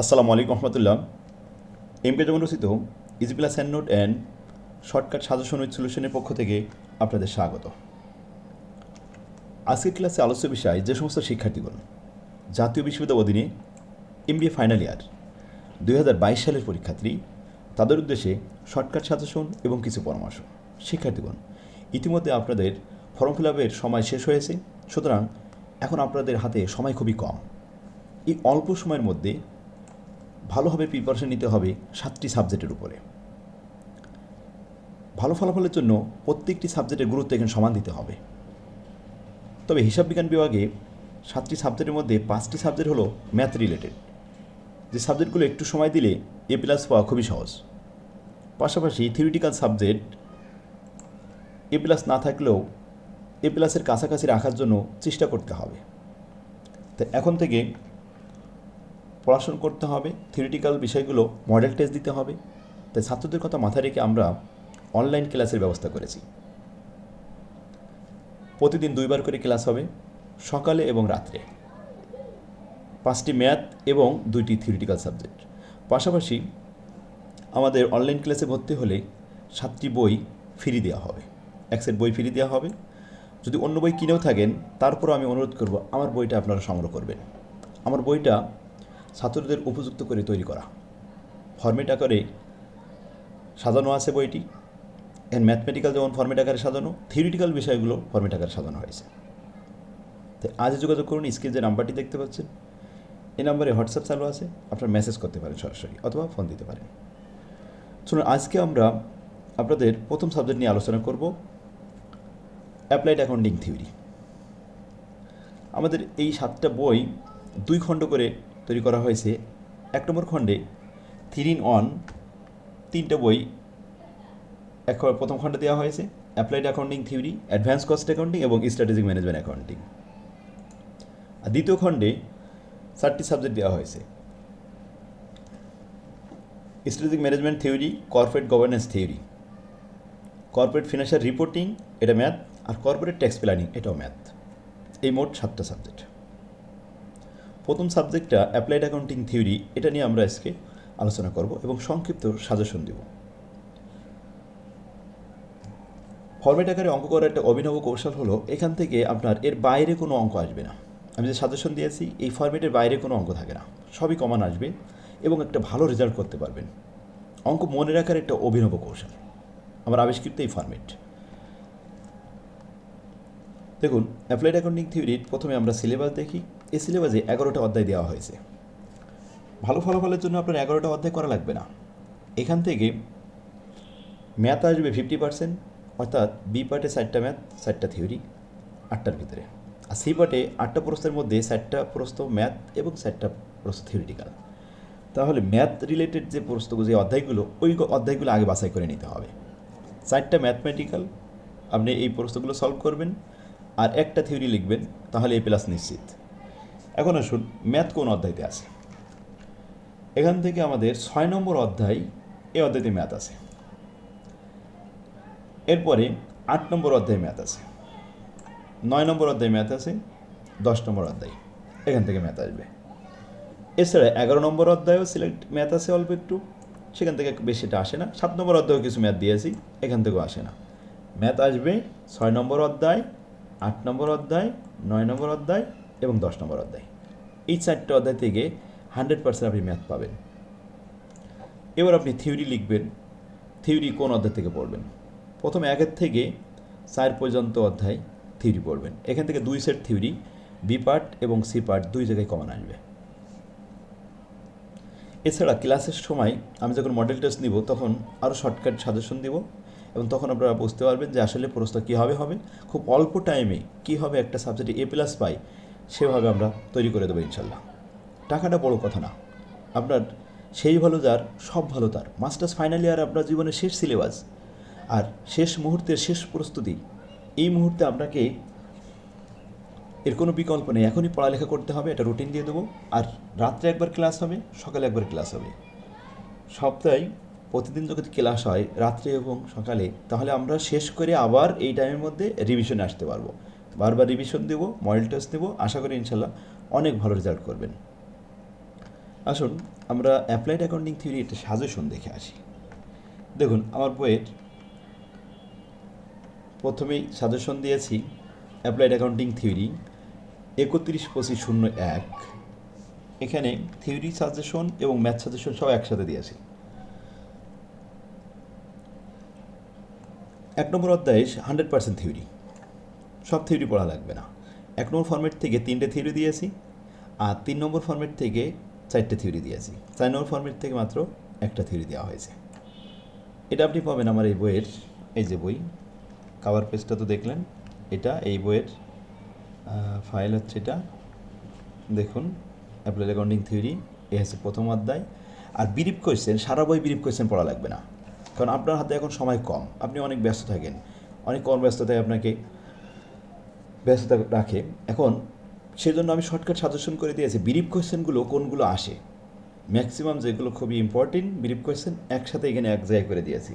আসসালামু আলাইকুম রহমতুল্লাহ। M K যেমন রচিত easy plus hand note and shortcut suggestion with সলিউশনের পক্ষ থেকে আপনাদের স্বাগত। আজকের ক্লাসে আলোচ্য বিষয় যে সমস্ত শিক্ষার্থীগণ জাতীয় বিশ্ববিদ্যালয় অধীনে এমবিএ ফাইনাল ইয়ার দু হাজার বাইশ সালের পরীক্ষার্থী, তাদের উদ্দেশ্যে শর্টকাট সাজেশন এবং কিছু পরামর্শ। শিক্ষার্থীগণ, ইতিমধ্যে আপনাদের ফর্ম ফিল আপের সময় শেষ হয়েছে, সুতরাং এখন আপনাদের হাতে সময় খুবই কম। এই অল্প সময়ের মধ্যে ভালোভাবে প্রিপারেশন নিতে হবে সাতটি সাবজেক্টের উপরে। ভালো ফলাফলের জন্য প্রত্যেকটি সাবজেক্টের গুরুত্ব এখানে সমান দিতে হবে। তবে হিসাব বিজ্ঞান বিভাগে সাতটি সাবজেক্টের মধ্যে পাঁচটি সাবজেক্ট হলো ম্যাথ রিলেটেড যে সাবজেক্টগুলো একটু সময় দিলে এ প্লাস পাওয়া খুবই সহজ। পাশাপাশি থিওরিটিক্যাল সাবজেক্ট এ প্লাস না থাকলেও এ প্লাসের কাছাকাছি রাখার জন্য চেষ্টা করতে হবে। তো এখন থেকে পড়াশোনা করতে হবে থিওরিটিক্যাল বিষয়গুলো মডেল টেস্ট দিতে হবে। তাই ছাত্রদের কথা মাথায় রেখে আমরা অনলাইন ক্লাসের ব্যবস্থা করেছি। প্রতিদিন দুইবার করে ক্লাস হবে, সকালে এবং রাত্রে। পাঁচটি ম্যাথ এবং দুইটি থিওরিটিক্যাল সাবজেক্ট পাশাপাশি আমাদের অনলাইন ক্লাসে ভর্তি হলে সাতটি বই ফ্রি দেওয়া হবে। এক সেট বই ফ্রি দেওয়া হবে। যদি অন্য বই কিনেও থাকেন, তারপরও আমি অনুরোধ করব, আমার বইটা আপনারা সংগ্রহ করবেন। আমার বইটা ছাত্রদের উপযুক্ত করে তৈরি করা। ফর্মেট আকারে সাজানো আছে বইটি। এর ম্যাথমেটিক্যাল যেমন ফর্মেট আকারে সাজানো থিওরিটিক্যাল বিষয়গুলো ফর্মেট আকারে সাজানো হয়েছে। তো আজ যোগাযোগ করুন স্ক্রিনে যে নাম্বারটি দেখতে পাচ্ছেন, এই নাম্বারে হোয়াটসঅ্যাপ চালু আছে, আপনারা মেসেজ করতে পারেন সরাসরি অথবা ফোন দিতে পারেন। শুনুন আজকে আমরা আপনাদের প্রথম সাবজেক্ট নিয়ে আলোচনা করব অ্যাপ্লাইড অ্যাকাউন্টিং থিওরি আমাদের এই সাতটা বই দুই খণ্ড করে তৈরি করা হয়েছে। এক নম্বর খণ্ডে থ্রি ইন ওয়ান তিনটে বই এক প্রথম খণ্ডে দেওয়া হয়েছে। Applied accounting theory, advance cost accounting এবং স্ট্র্যাটেজিক ম্যানেজমেন্ট অ্যাকাউন্টিং। আর দ্বিতীয় খণ্ডে চারটি সাবজেক্ট দেওয়া হয়েছে। Strategic management theory, corporate governance theory. Corporate financial reporting, এটা ম্যাথ, আর কর্পোরেট ট্যাক্স প্ল্যানিং, এটাও ম্যাথ। এই মোট সাতটা সাবজেক্ট। প্রথম সাবজেক্টটা অ্যাপ্লাইড অ্যাকাউন্টিং থিওরি, এটা নিয়ে আমরা আজকে আলোচনা করব এবং সংক্ষিপ্ত সাজেশন দেব। ফর্মেট আকারে অঙ্ক করার একটা অভিনব কৌশল হলো, এখান থেকে আপনার এর বাইরে কোনো অঙ্ক আসবে না। আমি যে সাজেশন দিয়েছি, এই ফর্মেটের বাইরে কোনো অঙ্ক থাকে না। সবই কমান আসবে এবং একটা ভালো রেজাল্ট করতে পারবেন। অঙ্ক মনে রাখার একটা অভিনব কৌশল। আমার আবিষ্কৃত এই ফর্মেট দেখুন, অ্যাপ্লাইড অ্যাকাউন্টিং থিওরির প্রথমে আমরা সিলেবাস দেখি। এই সিলেবাসে এগারোটা অধ্যায় দেওয়া হয়েছে। ভালো ফলাফলের জন্য আপনার এগারোটা অধ্যায় করা লাগবে না। এখান থেকে ম্যাথ আসবে ফিফটি পার্সেন্ট, অর্থাৎ বি পার্টে ষাটটা ম্যাথ, ষাটটা থিওরি, আটটার ভিতরে। আর সি পার্টে আটটা প্রশ্নের মধ্যে ষাটটা প্রশ্ন ম্যাথ এবং ষাটটা প্রশ্ন থিওরিটিক্যাল। তাহলে ম্যাথ রিলেটেড যে প্রশ্নগুলো, যে অধ্যায়গুলো, ওই অধ্যায়গুলো আগে বাছাই করে নিতে হবে। চারটা ম্যাথমেটিক্যাল, আপনি এই প্রশ্নগুলো সলভ করবেন, আর একটা থিওরি লিখবেন, তাহলে এ প্লাস নিশ্চিত। এখন আসুন ম্যাথ কোন অধ্যায়তে আছে। এখান থেকে আমাদের ছয় নম্বর অধ্যায় এ অধ্যায়তে ম্যাথ আছে। এরপরে আট নম্বর অধ্যায় ম্যাথ আছে। নয় নম্বর অধ্যায় ম্যাথ আছে, দশ নম্বর অধ্যায়। এখান থেকে ম্যাথ আসবে। এছাড়া এগারো নম্বর অধ্যায়ও সিলেক্ট ম্যাথ আছে অল্প একটু। সেখান থেকে বেশিটা আসে না। সাত নম্বর অধ্যায়েও কিছু ম্যাথ দিয়েছি, এখান থেকেও আসে না। ম্যাথ আসবে ছয় নম্বর অধ্যায়, আট নম্বর অধ্যায়, নয় নম্বর অধ্যায় এবং দশ নম্বর অধ্যায়। এই চারটে অধ্যায় থেকে হান্ড্রেড পার্সেন্ট আপনি ম্যাথ পাবেন। এবার আপনি থিওরি লিখবেন। থিওরি কোন অধ্যায় থেকে পড়বেন? প্রথমে একের থেকে চার পর্যন্ত অধ্যায় থিওরি পড়বেন। এখান থেকে দুই সেট থিওরি বি পার্ট এবং সি পার্ট দুই জায়গায় কমন আসবে। এছাড়া ক্লাসের সময় আমি যখন মডেল টেস্ট নিব, তখন আরও শর্টকাট সাজেশন দিব এবং তখন আপনারা বুঝতে পারবেন যে আসলে প্রশ্ন কীভাবে হবে। খুব অল্প টাইমে কীভাবে একটা সাবজেক্টে এ প্লাস পাই সেভাবে আমরা তৈরি করে দেবো ইনশাল্লাহ। টাকাটা বড় কথা না। আপনার সেই ভালো যার, সব ভালো তার। মাস্টার্স ফাইনাল ইয়ার আপনার জীবনের শেষ সিলেবাস। আর শেষ মুহূর্তের শেষ প্রস্তুতি, এই মুহূর্তে আপনাকে এর কোনো বিকল্প নেই। এখনই পড়ালেখা করতে হবে, এটা রুটিন দিয়ে দেবো। আর রাত্রে একবার ক্লাস হবে, সকালে একবার ক্লাস হবে। সপ্তাহে প্রতিদিন যদি ক্লাস হয়, রাত্রে এবং সকালে, তাহলে আমরা শেষ করে আবার এই টাইমের মধ্যে রিভিশনে আসতে পারব। বারবার রিভিশন দেবো মডেল টেস্ট দেবো, আশা করি ইনশাল্লাহ অনেক ভালো রেজাল্ট করবেন। আসুন, আমরা অ্যাপ্লাইড অ্যাকাউন্টিং থিওরি একটা সাজেশন দেখে আসি। দেখুন, আমার বইয়ের প্রথমেই সাজেশন দিয়েছি অ্যাপ্লাইড অ্যাকাউন্টিং থিওরি একত্রিশ পঁচিশ শূন্য এক। এখানে থিওরি সাজেশন এবং ম্যাথ সাজেশন সব একসাথে দিয়েছি। এক নম্বর অধ্যায়ে হান্ড্রেড পার্সেন্ট থিওরি সব থিওরি পড়া লাগবে না। এক নম্বর ফর্মেট থেকে তিনটে থিওরি দিয়েছি, আর তিন নম্বর ফর্মেট থেকে চারটে থিওরি দিয়েছি। চার নম্বর ফর্মেট থেকে মাত্র একটা থিওরি দেওয়া হয়েছে। এটা আপনি পাবেন আমার এই বইয়ের, এই যে বই কাভার পেজটা তো দেখলেন। এটা, এই বইয়ের ফাইল হচ্ছে এটা। দেখুন অ্যাপ্লাইড অ্যাকাউন্টিং থিওরি এ হচ্ছে প্রথম অধ্যায়। আর বিরিপ কোয়েশ্চেন সারা বই বিরিপ কোয়েশ্চেন পড়া লাগবে না। কারণ আপনার হাতে এখন সময় কম, আপনি অনেক ব্যস্ত থাকেন। অনেক কর্মব্যস্ততায় আপনাকে ব্যস্ততা রাখে। এখন সেজন্য আমি শর্টকাট সাজেশন করে দিয়েছি বিরিপ কোয়েশ্চেনগুলো কোনগুলো আসে? ম্যাক্সিমাম যেগুলো খুবই ইম্পর্টেন্ট বিরিপ কোয়েশ্চেন একসাথে এখানে এক জায়গায় করে দিয়েছি।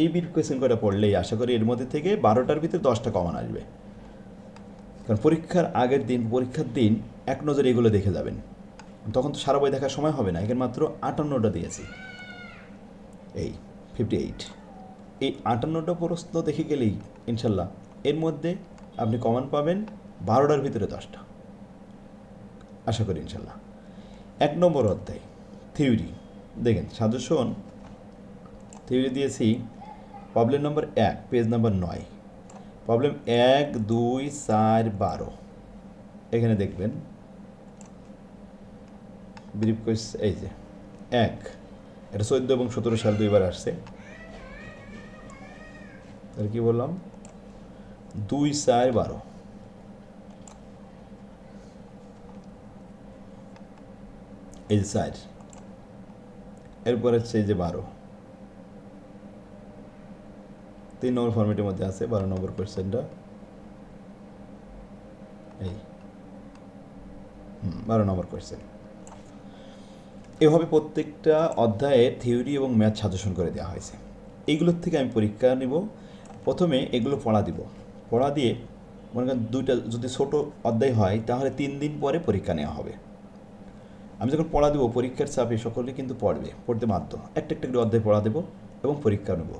এই বিরিপ কোয়েশ্চেন কটা পড়লেই আশা করি এর মধ্যে থেকে বারোটার ভিতরে দশটা কমন আসবে। কারণ পরীক্ষার আগের দিন, পরীক্ষার দিন এক নজরে এগুলো দেখে যাবেন। তখন তো সারা বই দেখার সময় হবে না এখানে মাত্র আটান্নটা দিয়েছি। এই ফিফটি এইট এই আটান্নটা প্রশ্ন দেখে গেলেই, ইনশাল্লাহ, এর মধ্যে আপনি কমন পাবেন বারোটার ভিতরে দশটা। আশা করি ইনশাল্লাহ। এক নম্বর অধ্যায়, থিওরি। দেখেন, সাজেশন, থিওরি দিয়েছি। প্রবলেম নম্বর এক, পেজ নম্বর নয়। প্রবলেম এক, দুই, চার, বারো। এখানে দেখবেন ব্রিফ কোয়েস এই যে, এক। এটা চোদ্দ এবং সতেরো সাল দুইবার আসছে। তাহলে কি বললাম? দুই চার বারো। এই যে চার। এরপর হচ্ছে এই যে বারো। তিন নম্বর ফর্মেটের মধ্যে আছে, বারো নম্বর কোয়েশ্চেনটা এই। বারো নম্বর কোয়েশ্চেন এভাবে প্রত্যেকটা অধ্যায়ে থিওরি এবং ম্যাথ সাজেশন করে দেওয়া হয়েছে। এইগুলোর থেকে আমি পরীক্ষা নিব। প্রথমে এগুলো পড়া দিব। পড়া দিয়ে মনে করেন দুইটা যদি ছোট অধ্যায় হয়, তাহলে তিন দিন পরে পরীক্ষা নেওয়া হবে। আমি যখন পড়া দেবো, পরীক্ষার চাপে সকলে কিন্তু পড়বে, পড়তে বাধ্য। একটা একটা করে অধ্যায় পড়া দেবো এবং পরীক্ষা নেব।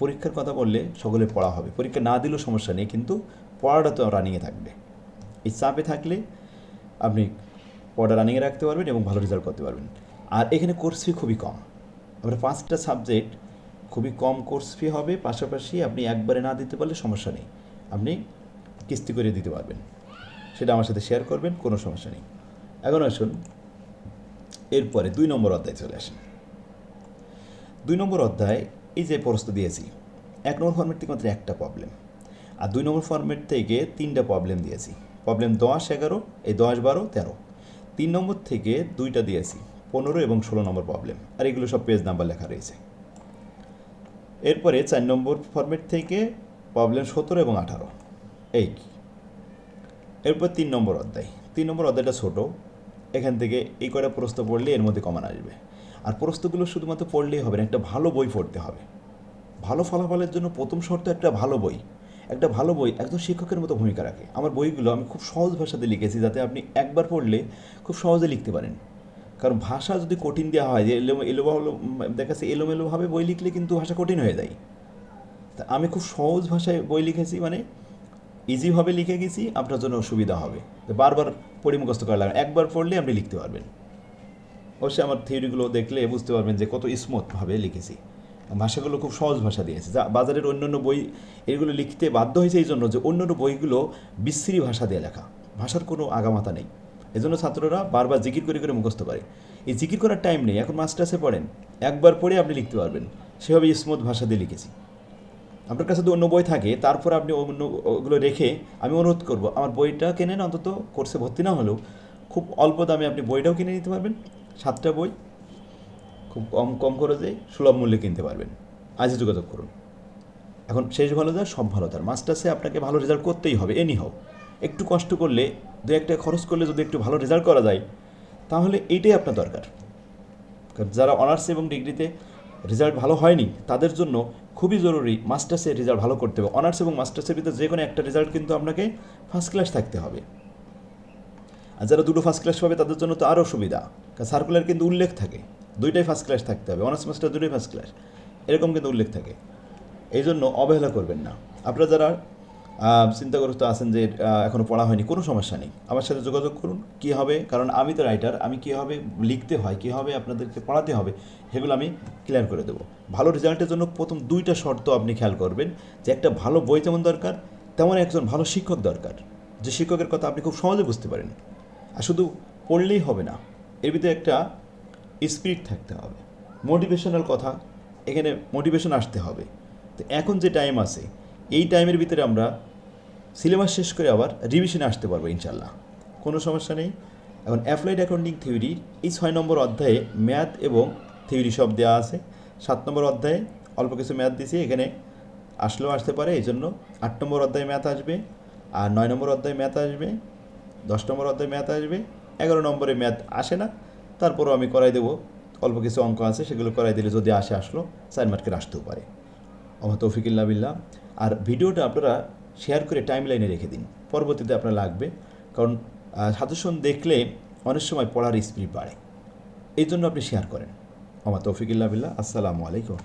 পরীক্ষার কথা বললে সকলে পড়া হবে। পরীক্ষা না দিলেও সমস্যা নেই, কিন্তু পড়াটা তো রানিংয়ে থাকবে। এই চাপে থাকলে আপনি পড়া রানিংয়ে রাখতে পারবেন এবং ভালো রেজাল্ট করতে পারবেন। আর এখানে কোর্স ফি খুবই কম। আমরা পাঁচটা সাবজেক্ট খুবই কম কোর্স ফি হবে, পাশাপাশি আপনি একবারে না দিতে পারলে সমস্যা নেই। আপনি কিস্তি করে দিতে পারবেন। সেটা আমার সাথে শেয়ার করবেন, কোনো সমস্যা নেই। এখন আসুন, এরপরে দুই নম্বর অধ্যায় চলে আসেন। দুই নম্বর অধ্যায়, এই যে প্রশ্ন দিয়েছি, এক নম্বর ফর্মেট থেকে মাত্র একটা প্রবলেম আর দুই নম্বর ফর্মেট থেকে তিনটা প্রবলেম দিয়েছি। প্রবলেম দশ, এগারো, এই দশ, বারো, তেরো। তিন নম্বর থেকে দুইটা দিয়েছি, পনেরো এবং ষোলো নম্বর প্রবলেম আর এগুলো সব পেজ নাম্বার লেখা রয়েছে। এরপরে চার নম্বর ফর্মেট থেকে প্রবলেম সতেরো এবং আঠারো। এই এরপর তিন নম্বর অধ্যায়। তিন নম্বর অধ্যায়টা ছোট। এখান থেকে এই কটা প্রশ্ন পড়লে এর মধ্যে কমান আসবে। আর প্রশ্নগুলো শুধুমাত্র পড়লেই হবে না, একটা ভালো বই পড়তে হবে। ভালো ফলাফলের জন্য প্রথম শর্ত একটা ভালো বই। একটা ভালো বই একজন শিক্ষকের মতো ভূমিকা রাখে। আমার বইগুলো আমি খুব সহজ ভাষাতে লিখেছি যাতে আপনি একবার পড়লে খুব সহজে লিখতে পারেন। কারণ ভাষা যদি কঠিন দেওয়া হয়, যে এলো এলো দেখাচ্ছে এলোমেলোভাবে বই লিখলে কিন্তু ভাষা কঠিন হয়ে যায়। আমি খুব সহজ ভাষায় বই লিখেছি মানে ইজিভাবে লিখে গেছি, আপনার জন্য সুবিধা হবে। বারবার পড়ে করা লাগে একবার পড়লে আপনি লিখতে পারবেন। অবশ্যই আমার থিওরিগুলো দেখলে বুঝতে পারবেন যে কত স্মুথভাবে লিখেছি। ভাষাগুলো খুব সহজ ভাষা দিয়েছে। যা বাজারের অন্য অন্য বই, এগুলো লিখতে বাধ্য হয়েছে এই জন্য যে অন্য অন্য বইগুলো বিশ্রী ভাষা দিয়ে লেখা। ভাষার কোনো আগামাতা নেই। এজন্য ছাত্ররা বারবার জিকির করে করে মুখস্থ করে। এই জিকির করার টাইম নেই। এখন মাস্টার্সে পড়েন। একবার পড়ে আপনি লিখতে পারবেন। সেভাবে স্মুথ ভাষা দিয়ে লিখেছি। আপনার কাছে যদি অন্য বই থাকে, তারপর আপনি অন্য ওগুলো রেখে আমি অনুরোধ করব, আমার বইটা কেনেন? অন্তত কোর্সে ভর্তি না হলেও খুব অল্প দামে আপনি বইটাও কিনে নিতে পারবেন, সাতটা বই। খুব কম কম খরচে সুলভ মূল্যে কিনতে পারবেন। আজই যোগাযোগ করুন। এখন শেষ ভালো যার সব ভালো তার মাস্টার্সে আপনাকে ভালো রেজাল্ট করতেই হবে এনি হোক একটু কষ্ট করলে, দু একটা খরচ করলে যদি একটু ভালো রেজাল্ট করা যায়, তাহলে এইটাই আপনার দরকার। যারা অনার্স এবং ডিগ্রিতে রেজাল্ট ভালো হয়নি, তাদের জন্য খুবই জরুরি মাস্টার্সের রেজাল্ট ভালো করতে হবে। অনার্স এবং মাস্টার্সের ভিতরে যে কোনো একটা রেজাল্ট কিন্তু আপনাকে ফার্স্ট ক্লাস থাকতে হবে। আর যারা দুটো ফার্স্ট ক্লাস পাবে, তাদের জন্য তো আরও সুবিধা। কারণ সার্কুলার কিন্তু উল্লেখ থাকে। দুইটাই ফার্স্ট ক্লাস থাকতে হবে। অনার্স মাস্টার দুটোই ফার্স্ট ক্লাস এরকম কিন্তু উল্লেখ থাকে। এই জন্য অবহেলা করবেন না। আপনারা যারা চিন্তাগ্রস্ত আছেন যে এখনও পড়া হয়নি, কোনো সমস্যা নেই। আমার সাথে যোগাযোগ করুন, কী হবে? কারণ আমি তো রাইটার আমি কীভাবে লিখতে হয় কীভাবে আপনাদেরকে পড়াতে হবে, সেগুলো আমি ক্লিয়ার করে দেবো। ভালো রেজাল্টের জন্য প্রথম দুইটা শর্ত আপনি খেয়াল করবেন, যে একটা ভালো বই যেমন দরকার, তেমন একজন ভালো শিক্ষক দরকার। যে শিক্ষকের কথা আপনি খুব সহজে বুঝতে পারেন। আর শুধু পড়লেই হবে না, এর ভিতরে একটা স্পিরিট থাকতে হবে। মোটিভেশনাল কথা, এখানে মোটিভেশন আসতে হবে। তো এখন যে টাইম আছে এই টাইমের ভিতরে আমরা সিলেবাস শেষ করে আবার রিভিশনে আসতে পারব ইনশাল্লাহ কোনো সমস্যা নেই। এখন অ্যাপ্লাইড অ্যাকাউন্টিং থিওরির এই ছয় নম্বর অধ্যায়ে ম্যাথ এবং থিওরি সব দেওয়া আছে। সাত নম্বর অধ্যায়ে অল্প কিছু ম্যাথ দিয়েছি এখানে আসলেও আসতে পারে এই জন্য আট নম্বর অধ্যায়ে ম্যাথ আসবে, আর নয় নম্বর অধ্যায়ে ম্যাথ আসবে, দশ নম্বর অধ্যায়ে ম্যাথ আসবে, এগারো নম্বরে ম্যাথ আসে না, তারপরও আমি করাই দেবো। অল্প কিছু অঙ্ক আছে, সেগুলো করাই দিলে যদি আসে আসলো চার মার্কের আসতেও পারে। আমার তৌফিকুল্লাহ বিল্লাহ। আর ভিডিওটা আপনারা শেয়ার করে টাইম লাইনে রেখে দিন। পরবর্তীতে আপনার লাগবে। কারণ সাজেশন দেখলে অনেক সময় পড়ার স্পিড বাড়ে। এই জন্য আপনি শেয়ার করেন। আমার তৌফিকুল্লাহ বিল্লাহ। আসসালামু আলাইকুম।